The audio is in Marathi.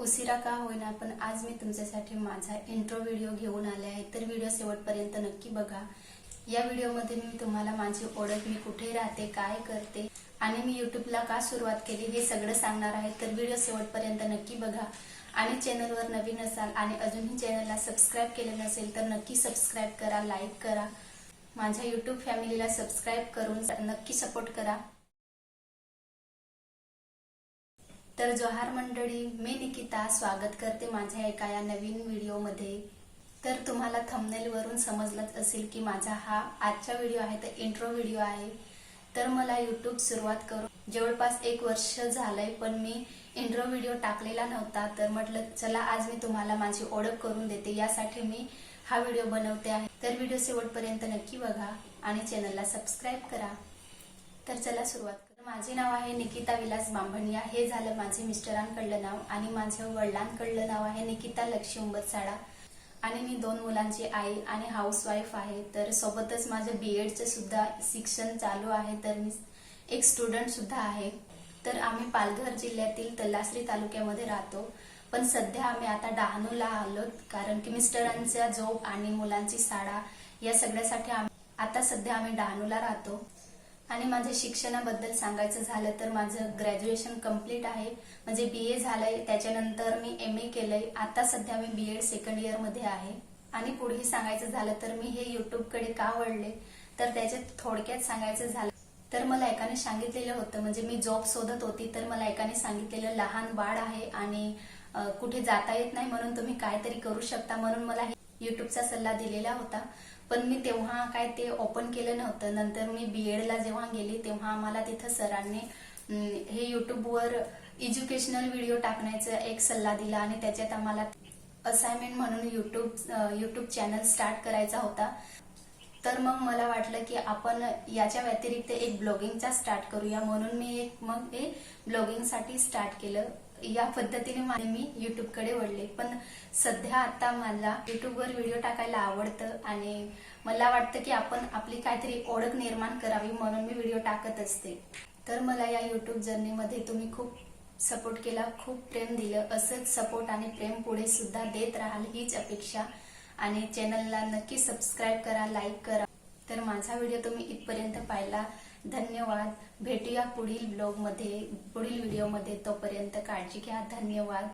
उशिरा का होईना पण आज मी तुमच्यासाठी माझा इंट्रो व्हिडिओ घेऊन आले आहे. तर व्हिडिओ शेवटपर्यंत नक्की बघा. या व्हिडिओमध्ये मी तुम्हाला माझी ओळख मी कुठे राहते काय करते आणि मी युट्यूबला का सुरुवात केली हे सगळं सांगणार आहे. तर व्हिडिओ शेवटपर्यंत नक्की बघा. आणि चॅनलवर नवीन असाल आणि अजूनही चॅनलला सबस्क्राईब केले नसेल तर नक्की सबस्क्राईब करा लाईक करा. माझ्या युट्यूब फॅमिलीला सबस्क्राईब करून नक्की सपोर्ट करा. तर जोहार मंडळी मी निकिता स्वागत करते माझ्या एका या नवीन व्हिडिओमध्ये. तर तुम्हाला थंबनेल वरून समजलंच असेल की माझा हा आजचा व्हिडिओ आहे तर इंट्रो व्हिडिओ आहे. तर मला युट्यूब सुरुवात करून जवळपास एक वर्ष झालंय पण मी इंट्रो व्हिडिओ टाकलेला नव्हता. तर म्हटलं चला आज मी तुम्हाला माझी ओळख करून देते. यासाठी मी हा व्हिडिओ बनवते आहे. तर व्हिडिओ शेवटपर्यंत नक्की बघा आणि चॅनलला सबस्क्राईब करा. तर चला सुरुवात माझे नाव आहे निकिता विलास बांभणिया. हे झालं माझे मिस्टरांकडलं नाव आणि माझ्या वडिलांकडलं नाव आहे निकिता लक्ष्मी उंबतसाडा आणि मी दोन मुलांची आई आणि हाऊसवाईफ आहे. तर सोबतच माझं बी एडचं सुद्धा शिक्षण चालू आहे. तर मी एक स्टुडंट सुद्धा आहे. तर आम्ही पालघर जिल्ह्यातील तलासरी तालुक्यामध्ये राहतो. पण सध्या आम्ही आता डहाणूला आलो कारण की मिस्टरांचा जॉब आणि मुलांची शाळा या सगळ्यासाठी आता सध्या आम्ही डहाणूला राहतो. आणि माझ्या शिक्षणाबद्दल सांगायचं झालं तर माझं ग्रॅज्युएशन कंप्लीट आहे. म्हणजे बी ए झालंय त्याच्यानंतर मी एम ए केलंय. आता सध्या मी बी एड सेकंड इयरमध्ये आहे. आणि पुढे सांगायचं झालं तर मी हे युट्यूबकडे का वळले? तर त्याच्यात थोडक्यात सांगायचं झालं तर मला एकाने सांगितलेलं होतं. म्हणजे मी जॉब शोधत होती तर मला एकाने सांगितलेलं लहान बाळ आहे आणि कुठे जाता येत नाही म्हणून तुम्ही काहीतरी करू शकता. म्हणून मला हे युट्यूबचा सल्ला दिलेला होता. पण मी तेव्हा काय ते ओपन केलं नव्हतं. नंतर मी बी एडला जेव्हा गेले तेव्हा आम्हाला तिथं सरांनी हे युट्यूबवर एज्युकेशनल व्हिडिओ टाकण्याचा एक सल्ला दिला आणि त्याच्यात आम्हाला असाइनमेंट म्हणून युट्यूब युट्यूब चॅनल स्टार्ट करायचा होता. तर मग मला वाटलं की आपण याच्या व्यतिरिक्त एक ब्लॉगिंगचा स्टार्ट करूया. म्हणून मी एक मग हे ब्लॉगिंगसाठी स्टार्ट केलं. या पद्धतीने मी युट्यूबकडे वळले. पण सध्या आता मला युट्यूबवर व्हिडिओ टाकायला आवडतं आणि मला वाटतं की आपण आपली काहीतरी ओळख निर्माण करावी म्हणून मी व्हिडिओ टाकत असते. तर मला या युट्यूब जर्नीमध्ये तुम्ही खूप सपोर्ट केला खूप प्रेम दिलं. असंच सपोर्ट आणि प्रेम पुढे सुद्धा देत राहाल हीच अपेक्षा. आणि चॅनलला नक्की सबस्क्राईब करा लाईक करा. तर माझा व्हिडिओ तुम्ही इथपर्यंत पाहिला. धन्यवाद. भेटूया पुढील ब्लॉगमध्ये पुढील व्हिडिओमध्ये. तोपर्यंत काळजी घ्या. धन्यवाद.